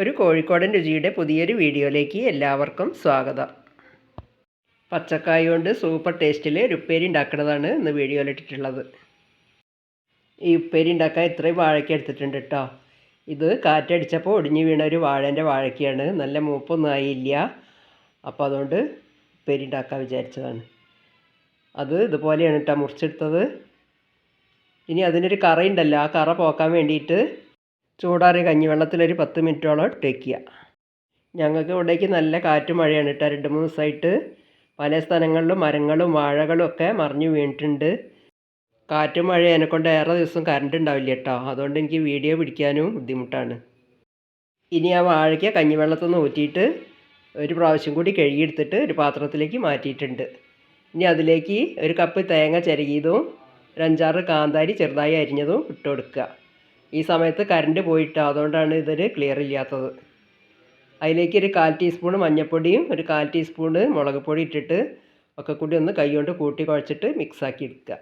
ഒരു കോഴിക്കോടൻ രുചിയുടെ പുതിയൊരു വീഡിയോയിലേക്ക് എല്ലാവർക്കും സ്വാഗതം. പച്ചക്കായ കൊണ്ട് സൂപ്പർ ടേസ്റ്റിൽ ഒരു ഉപ്പേരി ഉണ്ടാക്കുന്നതാണ് ഇന്ന് വീഡിയോയിലിട്ടിട്ടുള്ളത് ഈ ഉപ്പേരി ഉണ്ടാക്കാൻ ഇത്രയും വാഴയ്ക്ക എടുത്തിട്ടുണ്ട് കേട്ടോ ഇത് കാറ്റടിച്ചപ്പോൾ ഒടിഞ്ഞു വീണ ഒരു വാഴേന്റെ വാഴയ്ക്കയാണ്. നല്ല മൂപ്പൊന്നും ആയില്ല. അപ്പോൾ അതുകൊണ്ട് ഉപ്പേരി ഉണ്ടാക്കാൻ വിചാരിച്ചതാണ്. അത് ഇതുപോലെയാണ് കേട്ടോ മുറിച്ചെടുത്തത്. ഇനി അതിനൊരു കറയുണ്ടല്ലോ. ആ കറ പോക്കാൻ വേണ്ടിയിട്ട് ചൂടാറിയ കഞ്ഞിവെള്ളത്തിലൊരു പത്ത് മിനിറ്റോളം ഇട്ടേക്കുക. ഞങ്ങൾക്ക് ഇവിടേക്ക് നല്ല കാറ്റും മഴയാണ് കേട്ടോ. രണ്ട് മൂന്ന് ദിവസമായിട്ട് പല സ്ഥലങ്ങളിലും മരങ്ങളും വാഴകളും ഒക്കെ മറിഞ്ഞു വീണിട്ടുണ്ട്. കാറ്റും മഴയും എന്നെക്കൊണ്ട് ഏറെ ദിവസം കറണ്ട് ഉണ്ടാവില്ല കേട്ടോ. അതുകൊണ്ട് എനിക്ക് വീഡിയോ പിടിക്കാനും ബുദ്ധിമുട്ടാണ്. ഇനി ആ വാഴയ്ക്ക് കഞ്ഞിവെള്ളത്തിൽ നിന്ന് ഊറ്റിയിട്ട് ഒരു പ്രാവശ്യം കൂടി കഴുകിയെടുത്തിട്ട് ഒരു പാത്രത്തിലേക്ക് മാറ്റിയിട്ടുണ്ട്. ഇനി അതിലേക്ക് ഒരു കപ്പ് തേങ്ങ ചിരകിയതും ഒരു അഞ്ചാറ് കാന്താരി ചെറുതായി അരിഞ്ഞതും ഇട്ട് കൊടുക്കുക. ഈ സമയത്ത് കറണ്ട് പോയിട്ട് അതുകൊണ്ടാണ് ഇതൊരു ക്ലിയർ ഇല്ലാത്തത്. അതിലേക്ക് ഒരു കാൽ ടീസ്പൂൺ മഞ്ഞൾപ്പൊടിയും ഒരു കാൽ ടീസ്പൂണ് മുളക് പൊടി ഇട്ടിട്ട് ഒക്കെ കൂടി ഒന്ന് കൈ കൊണ്ട് കൂട്ടി കുഴച്ചിട്ട് മിക്സാക്കി എടുക്കുക.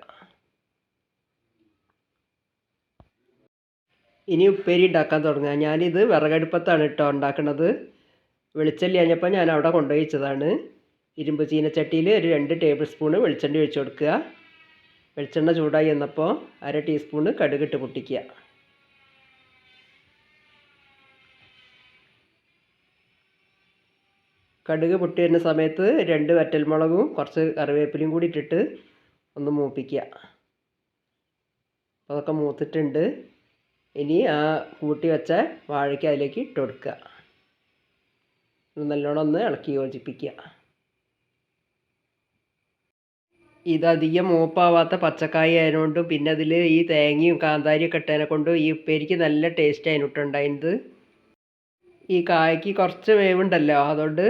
ഇനി ഉപ്പേരി ഉണ്ടാക്കാൻ തുടങ്ങുക ഞാനിത് വിറകടുപ്പത്താണ് കേട്ടോ ഉണ്ടാക്കുന്നത് വെളിച്ചെണ്ണ കഴിഞ്ഞപ്പോൾ ഞാൻ അവിടെ കൊണ്ടുപോയി വെച്ചതാണ് ഇരുമ്പ് ചീനച്ചട്ടിയിൽ ഒരു രണ്ട് ടേബിൾ സ്പൂണ് വെളിച്ചെണ്ണ ഒഴിച്ചു കൊടുക്കുക. വെളിച്ചെണ്ണ ചൂടായി വന്നപ്പോൾ അര ടീസ്പൂണ് കടുകിട്ട് പൊട്ടിക്കുക. കടുക് പൊട്ടി വരുന്ന സമയത്ത് രണ്ട് വറ്റൽമുളകും കുറച്ച് കറിവേപ്പിലയും കൂടി ഇട്ടിട്ട് ഒന്ന് മൂപ്പിക്കുക. അപ്പോൾ അതൊക്കെ മൂത്തിട്ടുണ്ട്. ഇനി ആ കൂട്ടി വെച്ച വാഴയ്ക്ക് അതിലേക്ക് ഇട്ട് കൊടുക്കുക. നല്ലോണം ഒന്ന് ഇളക്കി യോജിപ്പിക്കുക. ഇതധികം മൂപ്പാവാത്ത പച്ചക്കായ ആയതുകൊണ്ട് പിന്നെ അതിൽ ഈ തേങ്ങയും കാന്താരിയും ഒക്കെ ഇട്ടതിനെ കൊണ്ട് ഈ ഉപ്പേരിക്ക് നല്ല ടേസ്റ്റ് അതിനിട്ടുണ്ടായിരുന്നത് ഈ കായ്ക്ക് കുറച്ച് വേവുണ്ടല്ലോ അതുകൊണ്ട്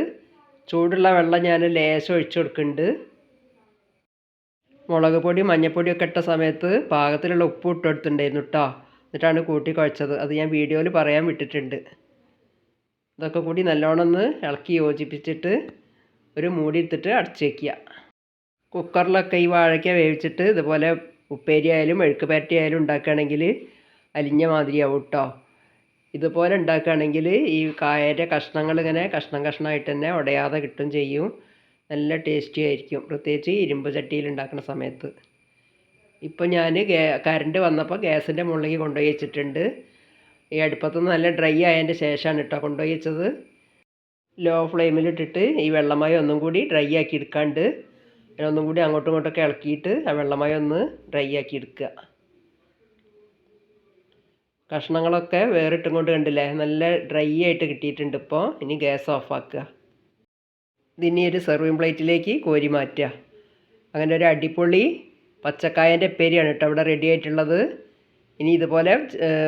ചൂടുള്ള വെള്ളം ഞാൻ ലേശം ഒഴിച്ചു കൊടുക്കുന്നുണ്ട്. മുളക് പൊടി മഞ്ഞൾപ്പൊടിയൊക്കെ ഇട്ട സമയത്ത് പാകത്തിലുള്ള ഉപ്പ് ഇട്ട് കൊടുത്തിട്ടുണ്ടായിരുന്നു കേട്ടോ എന്നിട്ടാണ് കൂട്ടി കുഴച്ചത്. അത് ഞാൻ വീഡിയോയിൽ പറയാൻ വിട്ടിട്ടുണ്ട്. ഇതൊക്കെ കൂടി നല്ലോണം ഒന്ന് ഇളക്കി യോജിപ്പിച്ചിട്ട് ഒരു മൂടി എടുത്തിട്ട് അടച്ച് വയ്ക്കുക കുക്കറിലൊക്കെ ഈ വാഴയ്ക്ക വേവിച്ചിട്ട് ഇതുപോലെ ഉപ്പേരി ആയാലും മെഴുക്ക് ആയാലും ഉണ്ടാക്കുകയാണെങ്കിൽ അലിഞ്ഞ മാതിരിയാവും കേട്ടോ ഇതുപോലെ ഉണ്ടാക്കുകയാണെങ്കിൽ ഈ കായയുടെ കഷ്ണങ്ങൾ ഇങ്ങനെ കഷ്ണം കഷ്ണമായിട്ട് തന്നെ ഉടയാതെ കിട്ടും ചെയ്യും. നല്ല ടേസ്റ്റി ആയിരിക്കും. പ്രത്യേകിച്ച് ഇരുമ്പ് ചട്ടിയിൽ ഉണ്ടാക്കുന്ന സമയത്ത്. ഇപ്പോൾ ഞാൻ ഗ്യാ കറണ്ട് വന്നപ്പോൾ ഗ്യാസിന്റെ മുകളിലേക്ക് കൊണ്ടുപോയി വെച്ചിട്ടുണ്ട്. ഈ അടുപ്പത്ത് നല്ല ഡ്രൈ ആയതിന്റെ ശേഷമാണ് കേട്ടോ കൊണ്ടുപോയി വെച്ചത്. ലോ ഫ്ലെയിമിലിട്ടിട്ട് ഈ വെള്ളമായി ഒന്നും കൂടി ഡ്രൈ ആക്കി എടുക്കാണ്ട്. ഒന്നും കൂടി അങ്ങോട്ടും ഇങ്ങോട്ടൊക്കെ ഇളക്കിയിട്ട് ആ വെള്ളമായി ഒന്ന് ഡ്രൈ ആക്കി എടുക്കുക. കഷ്ണങ്ങളൊക്കെ വേറിട്ടും കൊണ്ട് കണ്ടില്ലേ? നല്ല ഡ്രൈ ആയിട്ട് കിട്ടിയിട്ടുണ്ട് ഇപ്പോൾ ഇനി ഗ്യാസ് ഓഫ് ആക്കുക. ഇതിനി ഒരു സെർവിങ് പ്ലേറ്റിലേക്ക് കോരി മാറ്റുക. അങ്ങനെ ഒരു അടിപൊളി പച്ചക്കായന്റെ പെരിയാണ് കേട്ടോ അവിടെ റെഡി ആയിട്ടുള്ളത്. ഇനി ഇതുപോലെ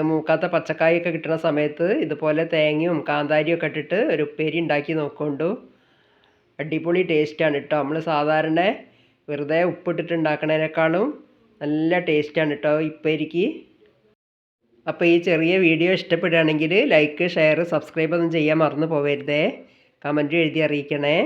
മൂക്കാത്ത പച്ചക്കായൊക്കെ കിട്ടുന്ന സമയത്ത് ഇതുപോലെ തേങ്ങയും കാന്താരിയും ഒക്കെ ഇട്ടിട്ട് ഒരു ഉപ്പേരി ഉണ്ടാക്കി നോക്കൊണ്ടു അടിപൊളി ടേസ്റ്റാണ് കേട്ടോ. നമ്മൾ സാധാരണ വെറുതെ ഉപ്പിട്ടിട്ട് ഉണ്ടാക്കണേനേക്കാളും നല്ല ടേസ്റ്റാണ് കേട്ടോ ഉപ്പേരിക്ക്. അപ്പോൾ ഈ ചെറിയ വീഡിയോ ഇഷ്ടപ്പെടുകയാണെങ്കിൽ ലൈക്ക് ഷെയർ സബ്സ്ക്രൈബ് ഒന്നും ചെയ്യാൻ മറന്നു പോകരുതേ കമന്റ് എഴുതി അറിയിക്കണേ.